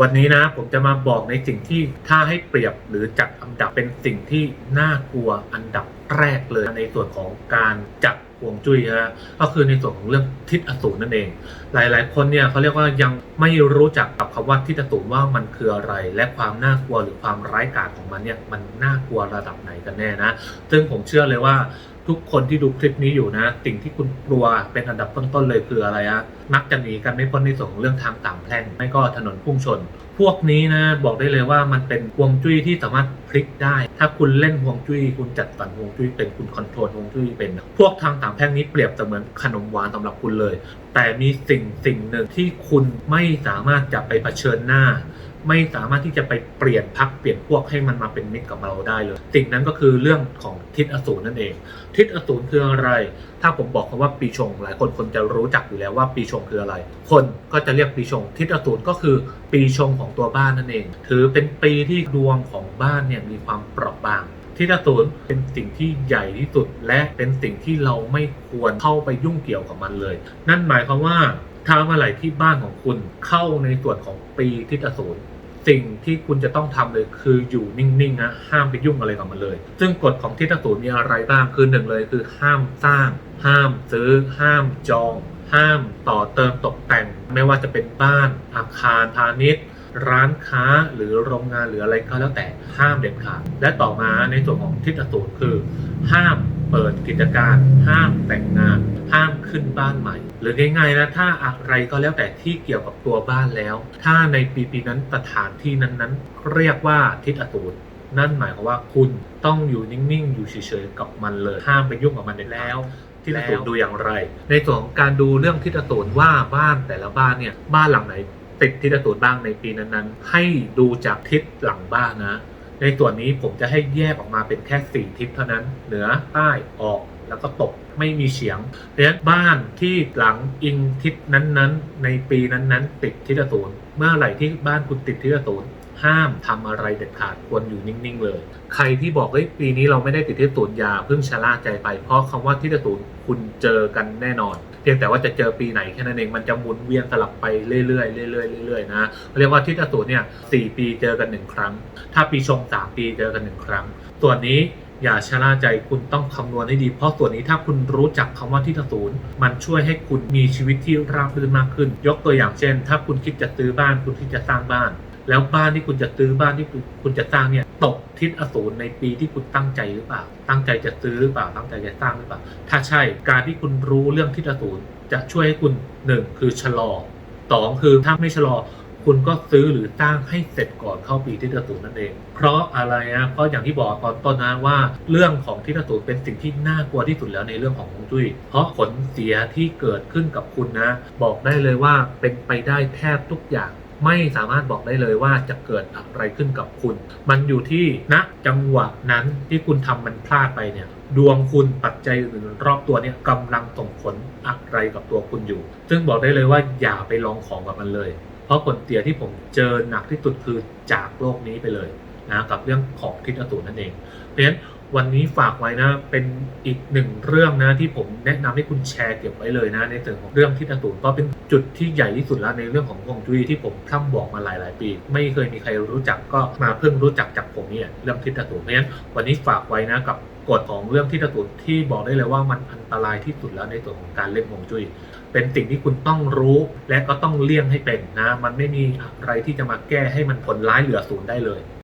วันนี้นะผมจะมาบอกในสิ่งที่ถ้าให้เปรียบหรือจัดอันดับเป็นสิ่งที่น่ากลัวอันดับแรกเลยในส่วนของการจัดห่วงจุ้ยฮะก็คือในส่วนของเรื่องทิศอสูรนั่นเอง หลายๆ คนเนี่ยเขาเรียกว่ายังไม่รู้จักกับคำว่าทิศอสูรว่ามันคืออะไร และความน่ากลัวหรือความร้ายกาจของมันเนี่ยมันน่ากลัวระดับไหนกันแน่นะ ซึ่งผมเชื่อเลยว่า ทุกคนที่ดูคลิปนี้อยู่นะ สิ่งที่คุณกลัวเป็นอันดับต้นๆเลยคืออะไรอะมักจะหนีกันไม่พ้นในส่วนของเรื่องทางต่างแพร่งไม่ก็ถนนพุ่งชน พวกนี้นะบอกได้เลยว่ามันเป็นฮวงจุ้ยที่สามารถพลิกได้ ถ้าคุณเล่นฮวงจุ้ยคุณจัดสรรฮวงจุ้ยเป็นคุณคอนโทรลฮวงจุ้ยเป็น พวกทางต่างแพร่งนี้เปรียบเสมือนขนมหวานสำหรับคุณเลย แต่มีสิ่งสิ่งหนึ่งที่คุณไม่สามารถจะไปเผชิญหน้า ไม่สามารถที่จะไปเปลี่ยนพักเปลี่ยนพวกให้มันมาเป็นมิตรกับเราได้เลย สิ่งนั้นก็คือเรื่องของทิศอสูรนั่นเอง ทิศอสูรคืออะไร ถ้าผมบอกคำว่าปีชง หลายคนคนจะรู้จักอยู่แล้วว่าปีชงคืออะไร คนก็จะเรียกปีชง ทิศอสูรก็คือปีชงของตัวบ้านนั่นเอง ถือเป็นปีที่ดวงของบ้านเนี่ยมีความเปราะบางทิศอสูรเป็นสิ่งที่ใหญ่ที่สุด และเป็นสิ่งที่เราไม่ควรเข้าไปยุ่งเกี่ยวกับมันเลย นั่นหมายความว่าถ้าเมื่อไหร่ที่บ้านของคุณเข้าในส่วนของปีทิศอสูร สิ่งที่คุณจะต้องทำเลยคืออยู่นิ่งๆนะห้ามไปยุ่งอะไรกับมันเลย ซึ่งกฎของทิศอสูรมีอะไรบ้างคือหนึ่งเลยคือห้ามสร้าง ห้ามซื้อ ห้ามจอง ห้ามต่อเติมตกแต่ง ไม่ว่าจะเป็นบ้าน อาคารพาณิชย์ ร้านค้าหรือโรงงานหรืออะไรก็แล้วแต่ห้ามเด็ดขาดและต่อมาในส่วนของทิศอสูรคือ ห้ามเปิดกิจการ ห้ามแต่ง ขึ้นบ้านใหม่ หรือง่ายๆนะถ้าอะไรก็แล้วแต่ที่เกี่ยวกับตัวบ้านแล้ว ถ้าในปีปีนั้นสถานที่นั้นๆ เรียกว่าทิศอสูรนั่นหมายความว่าคุณต้องอยู่นิ่งๆ อยู่เฉยๆกับมันเลย ห้ามไปยุ่งกับมันเด็ดแล้วทิศอสูรดูอย่างไร ในส่วนของการดูเรื่องทิศอสูรว่าบ้านแต่ละบ้านเนี่ยบ้านหลังไหน ติดทิศอสูรบ้างในปีนั้นๆ ให้ดูจากทิศหลังบ้านนะ ในส่วนนี้ผมจะให้แยกออกมาเป็นแค่สี่ทิศเท่านั้น เหนือใต้ออก แล้วก็ตกไม่มีเฉียงเพราะฉะนั้นบ้านที่หลังอิงทิศนั้นๆ ในปีนั้นๆ ติดทิศอสูรเมื่อไหร่ที่บ้านคุณติดทิศอสูรห้ามทำอะไรเด็ดขาดควรอยู่นิ่งๆเลย ใครที่บอกเฮ้ยปีนี้เราไม่ได้ติดทิศอสูรอย่าเพิ่งชะล่าใจไป เพราะคำว่าทิศอสูรคุณเจอกันแน่นอน เพียงแต่ว่าจะเจอปีไหนแค่นั้นเองมันจะหมุนเวียนสลับไปเรื่อยๆเรื่อยๆเรื่อยๆนะเรียกว่าทิศอสูรเนี่ยสี่ปีเจอกันหนึ่งครั้ง ถ้าปีชงสามปีเจอกันหนึ่งครั้ง ส่วนนี้ อย่าชะล่าใจคุณต้องคำนวณให้ดี เพราะส่วนนี้ถ้าคุณรู้จักคำว่าทิศอสูรมันช่วยให้คุณมีชีวิตที่ราบรื่นมากขึ้น ยกตัวอย่างเช่น ถ้าคุณคิดจะซื้อบ้านคุณคิดจะสร้างบ้าน แล้วบ้านที่คุณจะซื้อบ้านที่คุณจะสร้างเนี่ยตกทิศอสูรในปีที่คุณตั้งใจหรือเปล่า ตั้งใจจะซื้อหรือเปล่า ตั้งใจจะสร้างหรือเปล่า ถ้าใช่การที่คุณรู้เรื่องทิศอสูรจะช่วยให้คุณหนึ่งคือชะลอสองคือถ้าไม่ชะลอ คุณก็ซื้อหรือสร้างให้เสร็จก่อนเข้าปีทิศอสูรนั่นเอง เพราะอะไรนะเพราะอย่างที่บอกตอนต้นนะว่า เรื่องของทิศอสูรเป็นสิ่งที่น่ากลัวที่สุดแล้วในเรื่องของฮวงจุ้ย เพราะผลเสียที่เกิดขึ้นกับคุณนะ บอกได้เลยว่าเป็นไปได้แทบทุกอย่างไม่สามารถบอกได้เลยว่าจะเกิดอะไรขึ้นกับคุณ มันอยู่ที่ณจังหวะนั้นที่คุณทำมันพลาดไปเนี่ย ดวงคุณปัจจัยอื่นรอบตัวเนี่ยกำลังส่งผลอะไรกับตัวคุณอยู่ ซึ่งบอกได้เลยว่าอย่าไปลองของกับมันเลย เพราะผลเสียที่ผมเจอหนักที่สุดคือจากโลกนี้ไปเลย นะกับเรื่องของทิศอสูรนั่นเอง เพราะฉะนั้นวันนี้ฝากไว้นะเป็นอีกหนึ่งเรื่องนะที่ผมแนะนำให้คุณแชร์เก็บไว้เลยนะ ในส่วนของเรื่องทิศอสูรก็เป็นจุดที่ใหญ่ที่สุดแล้วในเรื่องของฮวงจุ้ยที่ผมพร่ำบอกมาหลาย ๆ ปี ไม่เคยมีใครรู้จักก็มาเพิ่งรู้จักจากผมเนี่ยเรื่องทิศอสูรเพราะฉะนั้นวันนี้ฝากไว้นะกับกฎของเรื่องทิศอสูรที่บอกได้เลยว่ามันอันตรายที่สุดแล้วในส่วนของการเล่นฮวงจุ้ยเป็นสิ่งที่คุณต้องรู้และก็ต้องเลี่ยงให้เป็นนะ มันไม่มีอะไรที่จะมาแก้ให้มันผลร้ายเหลือศูนย์ได้เลย